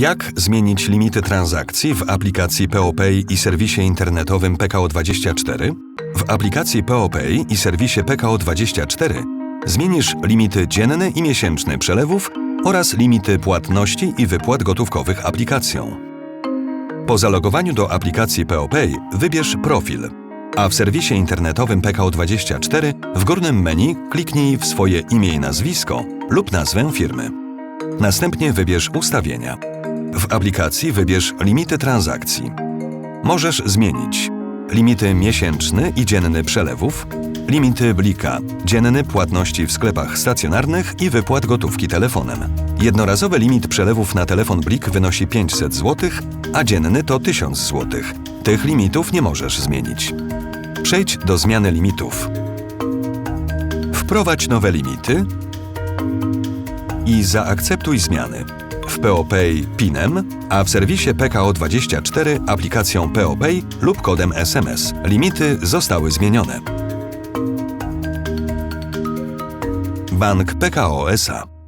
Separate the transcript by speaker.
Speaker 1: Jak zmienić limity transakcji w aplikacji POPay i serwisie internetowym PKO24? W aplikacji POPay i serwisie PKO24 zmienisz limity dzienne i miesięczne przelewów oraz limity płatności i wypłat gotówkowych aplikacją. Po zalogowaniu do aplikacji POPay wybierz Profil, a w serwisie internetowym PKO24 w górnym menu kliknij w swoje imię i nazwisko lub nazwę firmy. Następnie wybierz Ustawienia. W aplikacji wybierz Limity transakcji. Możesz zmienić limity miesięczny i dzienny przelewów, limity blika, dzienny płatności w sklepach stacjonarnych i wypłat gotówki telefonem. Jednorazowy limit przelewów na telefon blik wynosi 500 zł, a dzienny to 1000 zł. Tych limitów nie możesz zmienić. Przejdź do zmiany limitów. Wprowadź nowe limity i zaakceptuj zmiany. W POPay PIN-em, a w serwisie PKO24 aplikacją POPay lub kodem SMS. Limity zostały zmienione. Bank PKO SA